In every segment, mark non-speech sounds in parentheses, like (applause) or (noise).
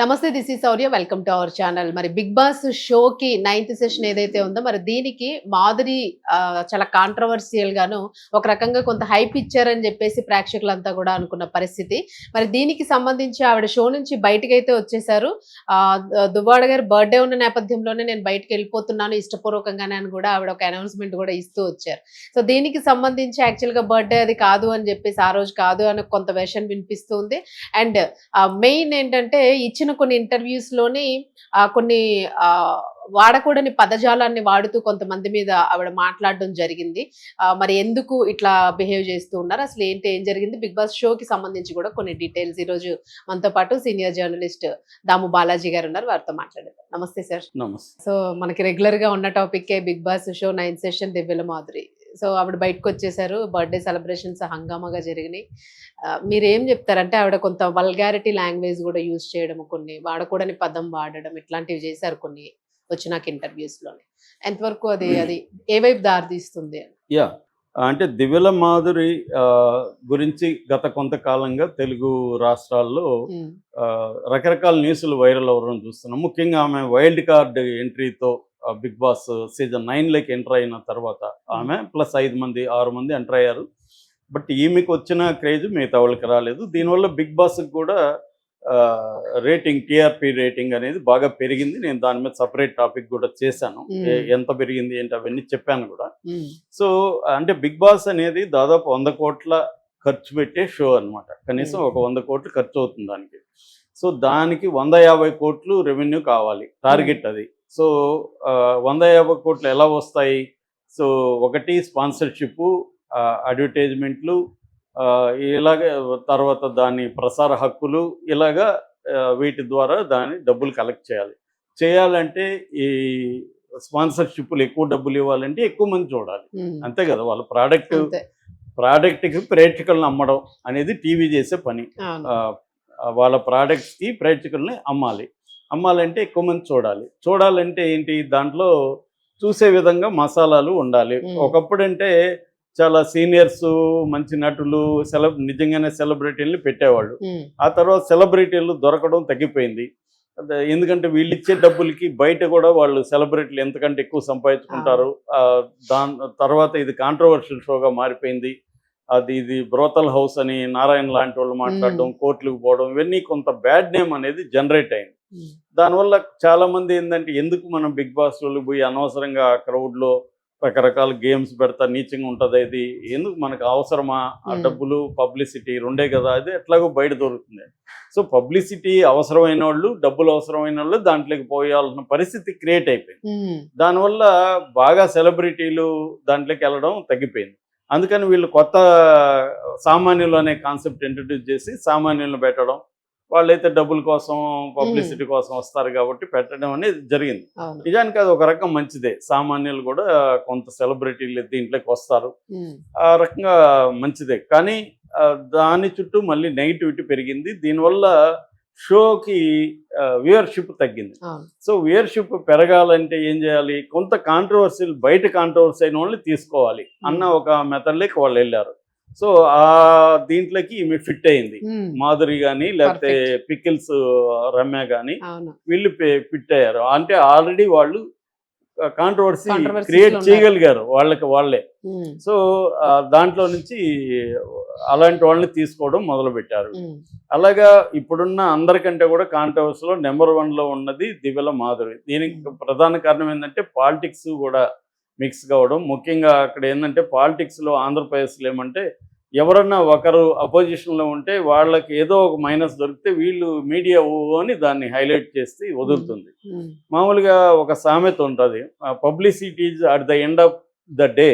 నమస్తే దిస్ ఈ Sourya welcome to our channel. మరి బిగ్ బాస్ షోకి నైన్త్ సెషన్ ఏదైతే ఉందో మరి దీనికి మాధురి చాలా కాంట్రవర్సియల్ గాను ఒక రకంగా కొంత హైప్ ఇచ్చారని చెప్పేసి ప్రేక్షకులంతా కూడా అనుకున్న పరిస్థితి. మరి దీనికి సంబంధించి ఆవిడ షో నుంచి బయటకు అయితే వచ్చేసారు దువ్వాడ గారి బర్త్డే ఉన్న నేపథ్యంలోనే నేను బయటకు వెళ్ళిపోతున్నాను ఇష్టపూర్వకంగానే అని కూడా ఆవిడ ఒక అనౌన్స్మెంట్ కూడా ఇస్తూ వచ్చారు. సో దీనికి సంబంధించి యాక్చువల్గా బర్త్డే అది కాదు అని చెప్పేసి ఆ రోజు కాదు అని కొంత వెర్షన్ వినిపిస్తుంది అండ్ మెయిన్ ఏంటంటే ఇచ్చిన కొన్ని ఇంటర్వ్యూస్లోని ఆ, కొన్ని ఆ, వాడకూడని పదజాలాన్ని వాడుతూ కొంతమంది మీద ఆవిడ మాట్లాడడం జరిగింది. మరి ఎందుకు ఇట్లా బిహేవ్ చేస్తూ ఉన్నారు? అసలు ఏంటి ఏం జరిగింది? బిగ్ బాస్ షోకి సంబంధించి కూడా కొన్ని డీటెయిల్స్ ఈ రోజు మనతో పాటు సీనియర్ జర్నలిస్ట్ దాము బాలాజీ గారు ఉన్నారు. వారితో మాట్లాడేద్దాం నమస్తే సార్. సో మనకి రెగ్యులర్గా ఉన్న topic Big Boss show nine session దివ్యల Madhuri. So ఆవిడ బయటకు వచ్చేసారు బర్త్డే సెలబ్రేషన్స్ హంగామాగా జరిగినాయి. మీరు ఏం చెప్తారంటే ఆవిడ కొంత వల్గారిటీ లాంగ్వేజ్ కూడా యూజ్ చేయడం కొన్ని వాడకూడని పదం వాడడం ఇట్లాంటివి చేశారు కొన్ని వచ్చినాక ఇంటర్వ్యూస్లోనే. ఎంతవరకు అది అది ఏ వైపు దారి తీస్తుంది అని? యా అంటే దివ్యల మాధురి గురించి గత కొంతకాలంగా తెలుగు రాష్ట్రాల్లో ఆ, రకరకాల న్యూస్లు వైరల్ అవ్వడం చూస్తున్నాం. ముఖ్యంగా ఆమె వైల్డ్ కార్డ్ ఎంట్రీతో బిగ్ బాస్ సీజన్ నైన్లోకి ఎంటర్ అయిన తర్వాత ఆమె ప్లస్ ఐదు మంది ఆరు మంది ఎంటర్ అయ్యారు. బట్ ఈమెకు వచ్చిన క్రేజ్ మిగతా వాళ్ళకి రాలేదు. దీనివల్ల బిగ్ బాస్కి కూడా రేటింగ్ టీఆర్పీ రేటింగ్ అనేది బాగా పెరిగింది. నేను దాని మీద సపరేట్ టాపిక్ కూడా చేశాను. Hmm. ఎంత పెరిగింది ఏంటి అవన్నీ చెప్పాను కూడా. ఉమ్, సో అంటే బిగ్ బాస్ అనేది దాదాపు వంద కోట్ల ఖర్చు పెట్టే షో అన్నమాట. కనీసం Hmm. ఒక వంద కోట్లు ఖర్చు అవుతుంది దానికి. సో దానికి వంద యాభై కోట్లు రెవెన్యూ కావాలి. టార్గెట్ అది. సో వంద యాభై కోట్లు ఎలా వస్తాయి? సో ఒకటి స్పాన్సర్షిప్ అడ్వర్టైజ్మెంట్లు ఇలాగ తర్వాత దాని ప్రసార హక్కులు ఇలాగా వీటి ద్వారా దాని డబ్బులు కలెక్ట్ చేయాలి. చేయాలంటే ఈ స్పాన్సర్షిప్లు ఎక్కువ డబ్బులు ఇవ్వాలంటే ఎక్కువ మంది చూడాలి. అంతే కదా వాళ్ళ ప్రోడక్ట్ ప్రోడక్ట్కి ప్రేక్షకులను అమ్మడం అనేది టీవీ చేసే పని. వాళ్ళ ప్రోడక్ట్స్కి ప్రేక్షకుల్ని అమ్మాలి. అమ్మాలంటే ఎక్కువ మంది చూడాలి. చూడాలంటే ఏంటి? దాంట్లో చూసే విధంగా మసాలాలు ఉండాలి. మ్మ్. ఒకప్పుడు అంటే చాలా సీనియర్స్ మంచి నటులు సెలబ్ నిజంగానే సెలబ్రిటీలు పెట్టేవాళ్ళు. ఆ తర్వాత సెలబ్రిటీలు దొరకడం తగ్గిపోయింది. ఎందుకంటే వీళ్ళు ఇచ్చే డబ్బులకి బయట కూడా వాళ్ళు సెలబ్రిటీలు ఎంతకంటే ఎక్కువ సంపాదించుకుంటారు. దాని తర్వాత ఇది కాంట్రవర్షియల్ షోగా మారిపోయింది. అది ఇది బ్రోతల్ హౌస్ అని నారాయణ లాంటి వాళ్ళు మాట్లాడడం కోర్టులకు పోవడం ఇవన్నీ కొంత బ్యాడ్ నేమ్ అనేది జనరేట్ అయింది. దానివల్ల చాలా మంది ఏంటంటే ఎందుకు మనం బిగ్ బాస్ వాళ్ళు పోయి అనవసరంగా క్రౌడ్లో రకరకాల గేమ్స్ పెడతా నీచంగా ఉంటుంది ఇది? ఎందుకు మనకు అవసరమా? ఆ. డబ్బులు పబ్లిసిటీ రెండే కదా అది ఎట్లాగో బయట దొరుకుతుంది. సో పబ్లిసిటీ అవసరమైన వాళ్ళు డబ్బులు అవసరమైన వాళ్ళు దాంట్లోకి పోయాల్సిన పరిస్థితి క్రియేట్ అయిపోయింది. దానివల్ల బాగా సెలబ్రిటీలు దాంట్లోకి వెళ్ళడం తగ్గిపోయింది. అందుకని వీళ్ళు కొత్త సామాన్యులు అనే కాన్సెప్ట్ ఇంట్రడ్యూస్ చేసి సామాన్యులను పెట్టడం వాళ్ళైతే డబ్బుల కోసం పబ్లిసిటీ కోసం వస్తారు కాబట్టి పెట్టడం అనేది జరిగింది. నిజానికి అది ఒక రకం మంచిదే. సామాన్యులు కూడా కొంత సెలబ్రిటీలు దీంట్లోకి వస్తారు. ఆ రకంగా మంచిదే. కానీ దాని చుట్టూ మళ్ళీ నెగిటివిటీ పెరిగింది. దీనివల్ల షోకి వ్యూయర్షిప్ తగ్గింది. సో వ్యూయర్షిప్ పెరగాలంటే ఏం చేయాలి? కొంత కాంట్రవర్సీలు బయట కాంట్రవర్సీ అయిన వాళ్ళని తీసుకోవాలి అన్న ఒక మెథడ్లోకి వాళ్ళు వెళ్ళారు. సో ఆ దీంట్లోకి ఈమె ఫిట్ అయింది. మాధురి కానీ లేకపోతే. పికిల్స్ రమ్య కానీ అవును. వీళ్ళు ఫిట్ అయ్యారు. అంటే ఆల్రెడీ వాళ్ళు కాంట్రవర్సీ క్రియేట్. చేయగలిగారు వాళ్ళకి వాళ్ళే. సో దాంట్లో నుంచి అలాంటి వాళ్ళని తీసుకోవడం మొదలు పెట్టారు అలాగా ఇప్పుడున్న అందరికంటే కూడా కాంట్రవర్సీలో నెంబర్ వన్లో ఉన్నది దివ్యల మాధురి. దీనికి ప్రధాన కారణం ఏంటంటే పాలిటిక్స్ కూడా మిక్స్ కావడం. ముఖ్యంగా అక్కడ ఏంటంటే పాలిటిక్స్లో ఆంధ్రప్రదేశ్లో ఏమంటే ఎవరన్నా ఒకరు అపోజిషన్లో ఉంటే వాళ్ళకి ఏదో ఒక మైనస్ దొరికితే వీళ్ళు మీడియా అని దాన్ని హైలైట్ చేసి వదులుతుంది. మామూలుగా ఒక సామెత ఉంటుంది. Publicity at the end of the day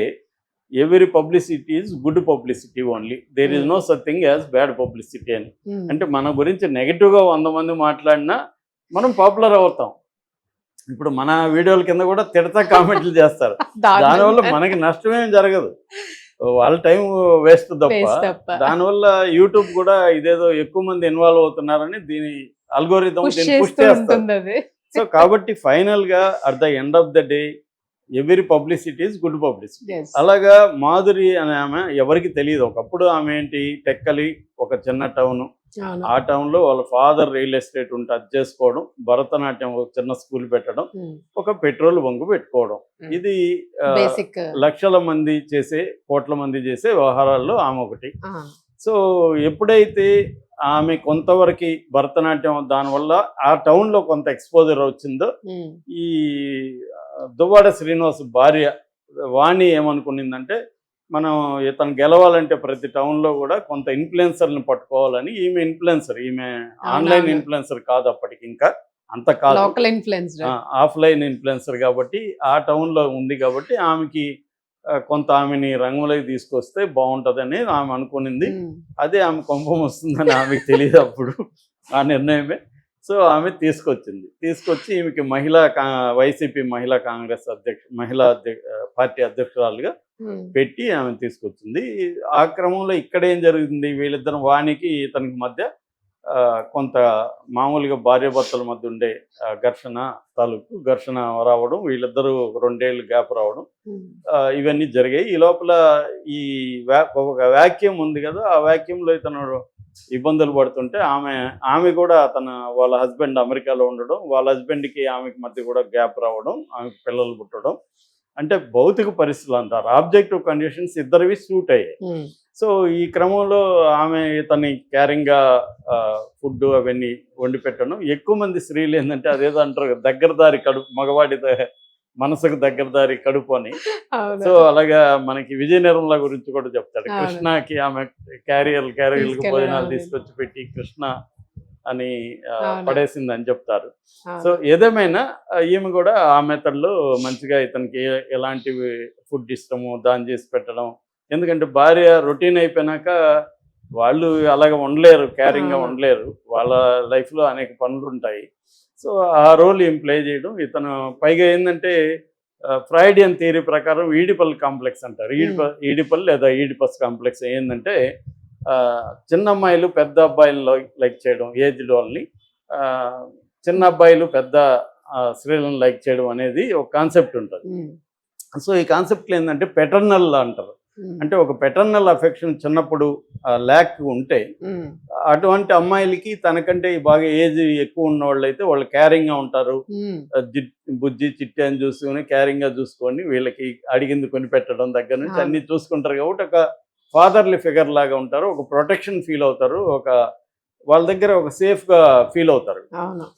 every publicity is good publicity only. There is no such thing as bad publicity అని. అంటే మన గురించి నెగిటివ్గా వంద మంది మాట్లాడినా మనం పాపులర్ అవుతాం. ఇప్పుడు మన వీడియోల కింద కూడా తిడతా కామెంట్లు చేస్తారు. (laughs) దానివల్ల మనకి నష్టమేం జరగదు. వాళ్ళ టైం వేస్ట్ తప్ప. దానివల్ల యూట్యూబ్ కూడా ఇదేదో ఎక్కువ మంది ఇన్వాల్వ్ అవుతున్నారని దీని అల్గోరిథం పుష్ దీన్ని పుష్ చేస్తూ చేస్తారు. ఉంటుంది అది. సో కాబట్టి ఫైనల్గా at the end of the day every publicity good publicity. అలాగా మాధురి అనే ఆమె ఎవరికి తెలియదు. ఒకప్పుడు ఆమె ఏంటి? టెక్కలి ఒక చిన్న టౌన్ ఆ టౌన్లో వాళ్ళ ఫాదర్ రియల్ ఎస్టేట్ ఉంటే అది చేసుకోవడం భరతనాట్యం ఒక చిన్న స్కూల్ పెట్టడం ఒక పెట్రోల్ బంకు పెట్టుకోవడం. ఇది లక్షల మంది చేసే కోట్ల మంది చేసే వ్యవహారాల్లో ఆమె ఒకటి. సో ఎప్పుడైతే ఆమె కొంతవరకు భరతనాట్యం దానివల్ల ఆ టౌన్లో కొంత ఎక్స్పోజర్ వచ్చిందో ఈ దువ్వాడ శ్రీనివాస్ భార్య వాణి ఏమనుకునిందంటే మనం ఇతను గెలవాలంటే ప్రతి టౌన్లో కూడా కొంత ఇన్ఫ్లుయెన్సర్ని పట్టుకోవాలని ఈమె ఇన్ఫ్లుయెన్సర్ ఈమె ఆన్లైన్. ఇన్ఫ్లుయెన్సర్ కాదు అప్పటికి ఇంకా. అంత కాదు. ఆఫ్లైన్ ఇన్ఫ్లుయెన్సర్ కాబట్టి ఆ టౌన్లో ఉంది కాబట్టి ఆమెకి కొంత ఆమెని రంగులోకి తీసుకొస్తే బాగుంటదని ఆమె అనుకునింది. అదే ఆమె కొంపం వస్తుందని ఆమెకు తెలియదు అప్పుడు. ఆ నిర్ణయమే. సో ఆమె తీసుకొచ్చింది. తీసుకొచ్చి ఈమెకి మహిళా వైసీపీ మహిళా కాంగ్రెస్ అధ్యక్ష మహిళా పార్టీ అధ్యక్షురాలుగా పెట్టి ఆమె తీసుకొచ్చింది. ఆ క్రమంలో ఇక్కడ ఏం జరిగింది? వీళ్ళిద్దరు వానికి ఇతనికి మధ్య కొంత మామూలుగా భార్యాభర్తల మధ్య ఉండే ఘర్షణ తాలూకు ఘర్షణ రావడం వీళ్ళిద్దరూ రెండేళ్ళు గ్యాప్ రావడం ఇవన్నీ జరిగాయి. ఈ లోపల ఈ ఒక వ్యాక్యూమ్ ఉంది కదా ఆ వ్యాక్యూమ్లో ఇతను ఇబ్బందులు పడుతుంటే ఆమె ఆమె కూడా తన వాళ్ళ హస్బెండ్ అమెరికాలో ఉండడం వాళ్ళ హస్బెండ్కి ఆమెకి మధ్య కూడా గ్యాప్ రావడం ఆమెకి పిల్లలు పుట్టడం. అంటే భౌతిక పరిస్థితులు అంటారు ఆబ్జెక్టివ్ కండిషన్స్ ఇద్దరివి సూట్ అయ్యాయి. సో ఈ క్రమంలో ఆమె ఇతని క్యారింగ్గా ఫుడ్ అవన్నీ వండి పెట్టడం ఎక్కువ మంది స్త్రీలు ఏంటంటే అదేదో అంటారు కదా, దగ్గర దారి కడుపు మగవాడి మనసుకు దగ్గర దారి కడుపు అని సో అలాగా మనకి విజయ నిర్మల గురించి కూడా చెప్తాడు. కృష్ణకి ఆమె క్యారియర్ క్యారియర్లకు తీసుకెళ్ళడం భోజనాలు. తీసుకొచ్చి పెట్టి కృష్ణ అని. పడేసింది అని చెప్తారు సో ఏదేమైనా ఈమె కూడా ఆ మెథడ్లో మంచిగా ఇతనికి ఎలాంటి ఫుడ్ ఇష్టమో దాన్ని చేసి పెట్టడం ఎందుకంటే భార్య రొటీన్ అయిపోయినాక వాళ్ళు అలాగ ఉండలేరు క్యారింగ్గా. ఉండలేరు వాళ్ళ లైఫ్లో అనేక పనులు ఉంటాయి సో ఆ రోల్ ఏం ప్లే చేయడం ఇతను పైగా ఏంటంటే ఫ్రైడియన్ థియరీ ప్రకారం ఈడిపల్ కాంప్లెక్స్ అంటారు. ఈడిప ఈడిపల్ లేదా ఈడిపస్ కాంప్లెక్స్ ఏంటంటే చిన్న అమ్మాయిలు పెద్ద అబ్బాయిలను లైక్ చేయడం ఏజ్డ్ వాళ్ళని చిన్న అబ్బాయిలు పెద్ద స్త్రీలను లైక్ చేయడం అనేది ఒక కాన్సెప్ట్ ఉంటుంది. సో ఈ కాన్సెప్ట్లో ఏంటంటే పెటర్నల్ అంటారు. అంటే ఒక పెటర్నల్ అఫెక్షన్ చిన్నప్పుడు ల్యాక్ ఉంటే అటువంటి అమ్మాయిలకి తనకంటే బాగా ఏజ్ ఎక్కువ ఉన్న వాళ్ళు అయితే వాళ్ళు క్యారింగ్గా ఉంటారు ఆ, జి- బుజ్జి చిట్టి అని చూసుకొని క్యారింగ్గా చూసుకొని వీళ్ళకి అడిగింది కొని పెట్టడం దగ్గర నుంచి. అన్ని చూసుకుంటారు కాబట్టి ఒక ఫాదర్లీ ఫిగర్ లాగా ఉంటారు. ఒక ప్రొటెక్షన్ ఫీల్ అవుతారు. ఒక వాళ్ళ దగ్గర ఒక సేఫ్గా ఫీల్ అవుతారు.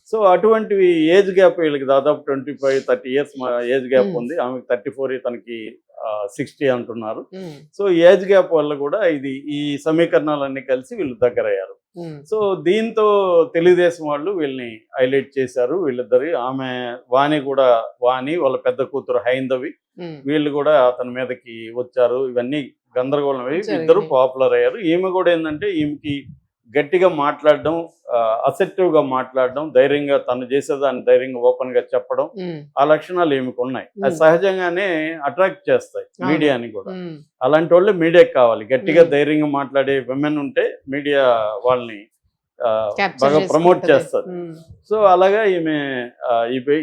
సో అటువంటివి ఏజ్ గ్యాప్ వీళ్ళకి దాదాపు twenty five thirty years age gap. ఉంది. ఆమెకి థర్టీ ఫోర్ తనకి సిక్స్టీ అంటున్నారు. సో ఏజ్ గ్యాప్ వల్ల కూడా ఇది ఈ సమీకరణాలన్నీ కలిసి వీళ్ళు దగ్గరయ్యారు. సో దీంతో తెలుగుదేశం వాళ్ళు వీళ్ళని హైలైట్ చేశారు. వీళ్ళిద్దరి ఆమె వాణి కూడా వాణి వాళ్ళ పెద్ద కూతురు హైందవి. వీళ్ళు కూడా అతని మీదకి వచ్చారు. ఇవన్నీ గందరగోళం అయ్యి. ఇద్దరు పాపులర్ అయ్యారు. ఈమె కూడా ఏంటంటే ఈమెకి గట్టిగా మాట్లాడడం అసెప్టివ్గా మాట్లాడడం ధైర్యంగా తను చేసేదాన్ని ధైర్యంగా ఓపెన్గా చెప్పడం ఆ లక్షణాలు ఈమెకు ఉన్నాయి అది. సహజంగానే అట్రాక్ట్ చేస్తాయి. మీడియాని కూడా అలాంటి వాళ్ళు మీడియాకి కావాలి గట్టిగా. ధైర్యంగా మాట్లాడే విమెన్ ఉంటే మీడియా వాళ్ళని ప్రమోట్ చేసుకుంటది. చేస్తారు ఉమ్, సో అలాగా ఈమె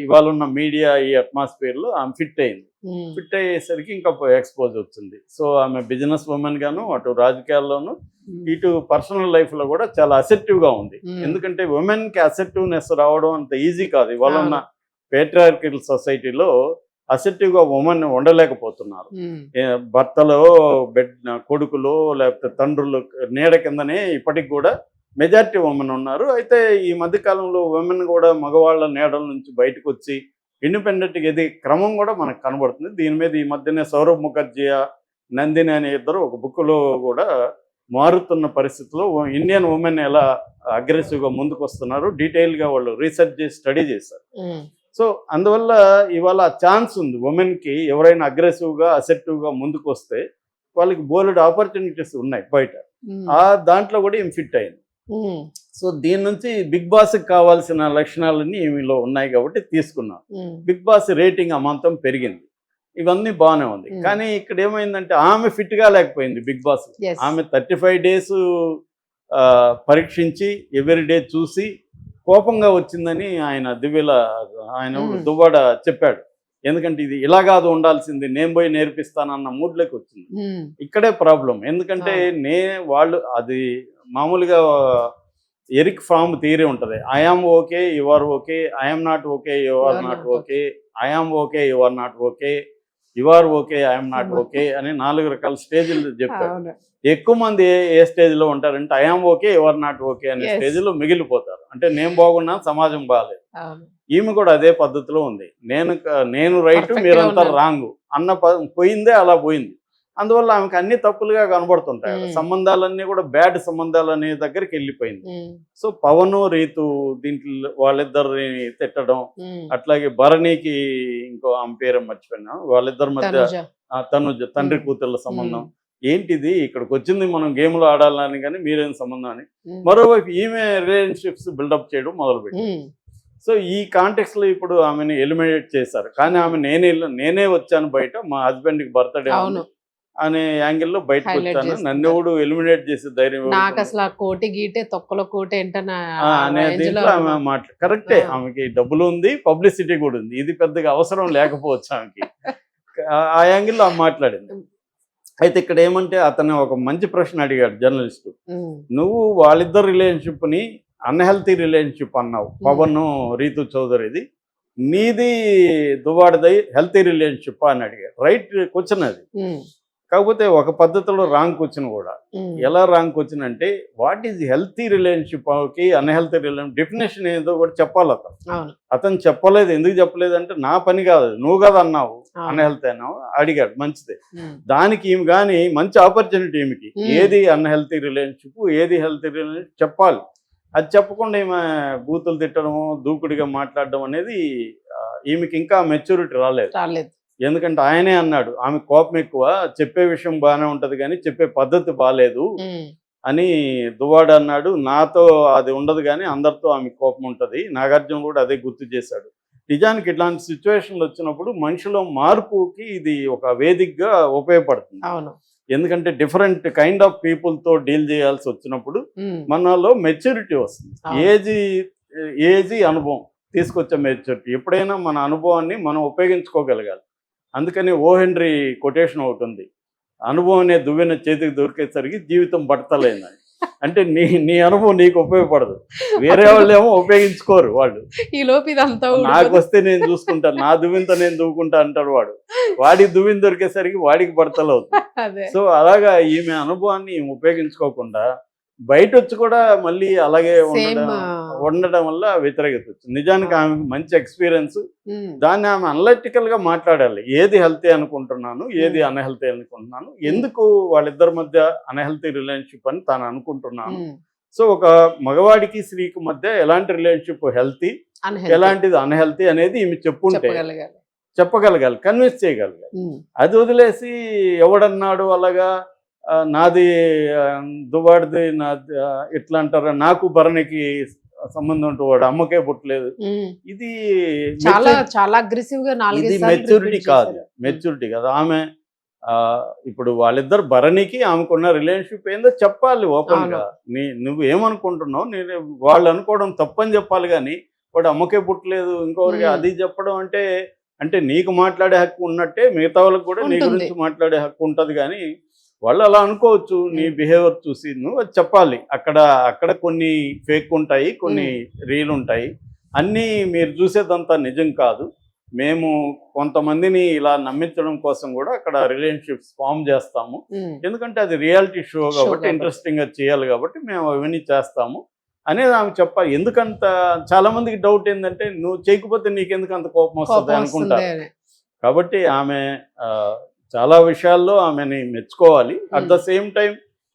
ఇవాళ ఉన్న మీడియా ఈ అట్మాస్ఫియర్లో ఆమె ఫిట్ అయింది. ఫిట్ అయ్యేసరికి ఇంకా ఎక్స్పోజ్ వచ్చింది సో ఆమె బిజినెస్ ఉమెన్ గాను అటు రాజకీయాల్లోనూ ఉమ్, ఇటు పర్సనల్ లైఫ్లో కూడా చాలా అసెప్టివ్గా ఉంది. ఎందుకంటే ఉమెన్కి అసెప్టివ్నెస్ రావడం అంత ఈజీ కాదు. ఇవాళ ఉన్న. పేట్రియార్కల్ సొసైటీలో అసెప్టివ్గా ఉమెన్ ఉండలేకపోతున్నారు. భర్తలో బెడ్ కొడుకులు లేకపోతే తండ్రులు నీడ కిందనే ఇప్పటికి కూడా మెజారిటీ ఉమెన్ ఉన్నారు. అయితే ఈ మధ్య కాలంలో ఉమెన్ కూడా మగవాళ్ళ నీడల నుంచి బయటకు వచ్చి ఇండిపెండెంట్గా ఎదిగే క్రమం కూడా మనకు కనబడుతుంది. దీని మీద ఈ మధ్యనే సౌరవ్ ముఖర్జీ నందిని అనే ఇద్దరు ఒక బుక్లో కూడా మారుతున్న పరిస్థితుల్లో ఇండియన్ ఉమెన్ ఎలా అగ్రెసివ్గా ముందుకు వస్తున్నారు డీటెయిల్గా వాళ్ళు రీసెర్చ్ చేసి స్టడీ చేశారు. సో అందువల్ల ఇవాళ ఛాన్స్ ఉంది. ఉమెన్కి ఎవరైనా అగ్రెసివ్గా అసెప్టివ్గా ముందుకు వస్తే వాళ్ళకి బోలెడ్ ఆపర్చునిటీస్ ఉన్నాయి బయట. ఆ దాంట్లో కూడా ఏం ఫిట్ అయింది. సో దీని నుంచి బిగ్ బాస్కి కావాల్సిన లక్షణాలన్నీ ఈమెలో ఉన్నాయి కాబట్టి తీసుకున్నాం. బిగ్ బాస్ రేటింగ్ అమాంతం పెరిగింది. ఇవన్నీ బాగానే ఉంది. కానీ ఇక్కడ ఏమైందంటే ఆమె ఫిట్గా లేకపోయింది బిగ్ బాస్. ఆమె థర్టీ ఫైవ్ డేస్ పరీక్షించి ఎవ్రీ డే చూసి కోపంగా వచ్చిందని ఆయన దివ్యల ఆయన. దువ్వాడ చెప్పాడు. ఎందుకంటే ఇది ఇలా కాదు ఉండాల్సింది నేను పోయి నేర్పిస్తానన్న మూడ్లోకి వచ్చింది. ఇక్కడే ప్రాబ్లం ఎందుకంటే. నే వాళ్ళు అది మామూలుగా ఎరిక్ ఫామ్ థియరీ ఉంటది. I am okay you are okay I'm not okay you are not okay I am okay you are not okay you are okay I'm not. Okay అని నాలుగు రకాల స్టేజ్లు చెప్పారు ఎక్కువ మంది ఏ- ఏ స్టేజ్లో ఉంటారంటే I am okay ever not okay అనే Yes. స్టేజ్లో మిగిలిపోతారు. అంటే నేను బాగున్నా సమాజం బాగాలేదు ఈమె కూడా అదే పద్ధతిలో ఉంది. నేను నేను రైట్ మీరంతా. రాంగ్ అన్న పోయిందే అలా పోయింది. అందువల్ల ఆమెకు అన్ని తప్పులుగా కనబడుతుంటాయి. సంబంధాలన్నీ కూడా బ్యాడ్ సంబంధాలు అనే దగ్గరికి వెళ్ళిపోయింది. సో పవన్ రీతు దీంట్లో వాళ్ళిద్దరిని తిట్టడం. అట్లాగే భరణికి ఇంకో ఆమె పేరు మర్చిపోయినా వాళ్ళిద్దరి మధ్య తనుజ. తనుజ తండ్రి. కూతుర్ల సంబంధం. ఏంటిది? ఇక్కడికి వచ్చింది మనం గేమ్లో ఆడాలని కానీ మీరేం సంబంధం అని. మరోవైపు ఈమె రిలేషన్షిప్స్ బిల్డప్ చేయడం మొదలుపెట్టి సో ఈ కాంటెక్స్లో ఇప్పుడు ఆమెను ఎలిమినేట్ చేశారు. కానీ ఆమె నేనే నేనే వచ్చాను బయట మా హస్బెండ్కి బర్త్డే అవును. అనే యాంగిల్లో బయటకు వచ్చాను. నన్ను ఎవడు ఎలిమినేట్ చేసే ధైర్యం నాకు? అసలు ఆ కోటి గీటే తొక్కలో కోటి మాట్లా కరెక్టే. ఆమెకి డబ్బులు ఉంది పబ్లిసిటీ కూడా ఉంది. ఇది పెద్దగా అవసరం లేకపోవచ్చు ఆమెకి. ఆ- ఆ యాంగిల్లో ఆమె మాట్లాడింది. అయితే ఇక్కడ ఏమంటే అతను ఒక మంచి ప్రశ్న అడిగాడు జర్నలిస్ట్. నువ్వు వాళ్ళిద్దరు రిలేషన్షిప్ని అన్హెల్తీ రిలేషన్షిప్ అన్నావు పవన్ రీతు చౌదరిది. నీది దువాడిది హెల్తీ రిలేషన్షిప్ అని అడిగాడు. రైట్ క్వశ్చన్ అది. కాకపోతే ఒక పద్ధతిలో రాంగ్ క్వశ్చన్ కూడా. ఎలా రాంగ్ క్వశ్చన్ అంటే వాట్ ఈజ్ హెల్తీ రిలేషన్షిప్కి అన్హెల్తీ రిలేషన్ డెఫినేషన్ ఏదో కూడా చెప్పాలి అతను. అతను చెప్పలేదు ఎందుకు చెప్పలేదు అంటే నా పని కాదు నువ్వు కదా అన్నావు. అన్హెల్తీ అన్నావు అడిగాడు మంచిదే. దానికి ఈమె కానీ మంచి ఆపర్చునిటీ ఈమెకి. Hmm. ఏది అన్హెల్తీ రిలేషన్షిప్ ఏది హెల్తీ రిలేషన్షిప్ చెప్పాలి. అది చెప్పకుండా ఈమె బూతులు తిట్టడము దూకుడిగా మాట్లాడడం అనేది ఈమెకి ఇంకా మెచ్యూరిటీ రాలేదు. రాలేదు. ఎందుకంటే ఆయనే అన్నాడు ఆమె కోపం ఎక్కువ చెప్పే విషయం బాగానే ఉంటది కానీ చెప్పే పద్ధతి బాగాలేదు అని దువాడు అన్నాడు. నాతో అది ఉండదు కానీ అందరితో ఆమె కోపం ఉంటుంది. నాగార్జున కూడా అదే గుర్తు చేశాడు. నిజానికి ఇట్లాంటి సిచ్యువేషన్లు వచ్చినప్పుడు మనిషిలో మార్పుకి ఇది ఒక వేదికగా ఉపయోగపడుతుంది. అవును. ఎందుకంటే డిఫరెంట్ కైండ్ ఆఫ్ పీపుల్తో డీల్ చేయాల్సి వచ్చినప్పుడు మనలో మెచ్యూరిటీ వస్తుంది. ఏజీ ఏజీ అనుభవం తీసుకొచ్చే మెచ్యూరిటీ. ఎప్పుడైనా మన అనుభవాన్ని మనం ఉపయోగించుకోగలగాలి. అందుకని ఓ హెన్రీ కొటేషన్ ఒకటి ఉంది. అనుభవం అనే దువ్వెన చేతికి దొరికేసరికి జీవితం బట్టలేదని అంటే నీ నీ అనుభవం నీకు ఉపయోగపడదు. వేరే వాళ్ళు ఏమో ఉపయోగించుకోరు వాళ్ళు. ఈ లోపు ఇదంతా నాకు. వస్తే నేను చూసుకుంటాను నా దువ్వింత నేను దువ్వుకుంటా అంటాడు వాడు. వాడికి దువ్విన దొరికేసరికి వాడికి బడతలు అవుతుంది (laughs) సో అలాగా ఈమె అనుభవాన్ని ఉపయోగించుకోకుండా బయట వచ్చి కూడా మళ్ళీ అలాగే ఉండడం ఉండడం వల్ల వ్యతిరేకత వచ్చింది. నిజానికి ఆమె మంచి ఎక్స్పీరియన్స్. దాన్ని ఆమె అనలిటికల్గా మాట్లాడాలి. ఏది హెల్తీ అనుకుంటున్నాను ఏది అన్హెల్తీ అనుకుంటున్నాను ఎందుకు వాళ్ళిద్దరి మధ్య అన్హెల్తీ రిలేషన్షిప్ అని తాను అనుకుంటున్నాను. సో ఒక మగవాడికి స్త్రీకి మధ్య ఎలాంటి రిలేషన్షిప్ హెల్తీ. ఎలాంటిది అన్హెల్తీ అనేది ఈమె చెప్పుంటే చెప్పగలగాలి. కన్విన్స్ చేయగలగాలి. అది వదిలేసి ఎవడన్నాడు అలాగా నాది ఆ, దువ్వాడిది నా ఇట్లా అంటారా? నాకు భరణికి సంబంధం ఉంటూ వాడు అమ్మకే పుట్టలేదు. ఇది చాలా చాలా అగ్రెసివ్గా ఇది మెచ్యూరిటీ కాదు. మెచ్యూరిటీ కాదు. ఆమె ఇప్పుడు వాళ్ళిద్దరు భరణికి ఆమెకున్న రిలేషన్షిప్ ఏందో చెప్పాలి ఓపెన్గా. నీ నువ్వు ఏమనుకుంటున్నావు? నేను వాళ్ళు అనుకోవడం తప్పని చెప్పాలి కానీ వాడు అమ్మకే పుట్టలేదు. ఇంకొకరికి. అది చెప్పడం అంటే అంటే నీకు మాట్లాడే హక్కు ఉన్నట్టే మిగతా వాళ్ళకి కూడా నీ. గురించి మాట్లాడే హక్కు ఉంటది కానీ వాళ్ళు అలా అనుకోవచ్చు నీ Hmm. బిహేవియర్ చూసి నువ్వు అది చెప్పాలి. అక్కడ అక్కడ కొన్ని ఫేక్ ఉంటాయి కొన్ని రీల్ ఉంటాయి. అన్నీ మీరు చూసేదంతా నిజం కాదు. మేము కొంతమందిని ఇలా నమ్మించడం కోసం కూడా అక్కడ రిలేషన్షిప్స్ ఫామ్ చేస్తాము. ఎందుకంటే అది రియాలిటీ షో కాబట్టి. ఇంట్రెస్టింగ్గా చేయాలి కాబట్టి మేము అవన్నీ చేస్తాము. అనేది ఆమె చెప్పాలి ఎందుకంత చాలా మందికి డౌట్ ఏంటంటే నువ్వు చేయకపోతే నీకెందుకు అంత కోపం వస్తుంది కోపం అనుకుంటారు వస్తుంది అని. కాబట్టి ఆమె చాలా విషయాల్లో ఆమెని మెచ్చుకోవాలి. అట్ ద సేమ్ టైం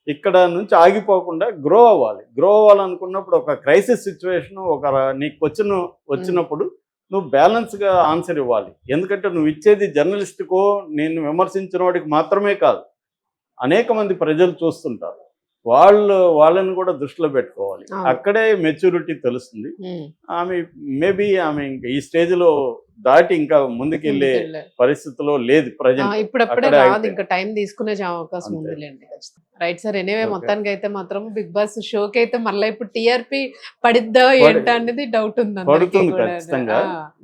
ఇక్కడ నుంచి ఆగిపోకుండా గ్రో అవ్వాలి. గ్రో అవ్వాలనుకున్నప్పుడు ఒక క్రైసిస్ సిచ్యువేషన్ ఒక నీకు వచ్చిన వచ్చినప్పుడు నువ్వు బ్యాలెన్స్గా ఆన్సర్ ఇవ్వాలి. ఎందుకంటే నువ్వు ఇచ్చేది జర్నలిస్ట్కో నేను విమర్శించిన వాడికి మాత్రమే కాదు. అనేక మంది ప్రజలు చూస్తుంటారు. వాళ్ళు వాళ్ళని కూడా దృష్టిలో పెట్టుకోవాలి. అక్కడే మెచ్యూరిటీ తెలుస్తుంది ఆమె మేబీ ఆమె ఇంకా ఈ స్టేజ్లో దాటి ఇంకా ముందుకెళ్ళాలి. పరిస్థితిలో లేదు ప్రజెంట్ ఇప్పుడప్పుడే రాదు. ఇంకా టైం తీసుకునే అవకాశం. ఉందిలేండి రైట్ సార్ ఎనీవే. మొత్తానికి అయితే మాత్రం బిగ్ బాస్ షోకి అయితే మళ్ళీ ఇప్పుడు టీఆర్పీ పడిద్దా పడి- ఏంటా అనేది డౌట్ ఉంది పడుతుంది. ఖచ్చితంగా.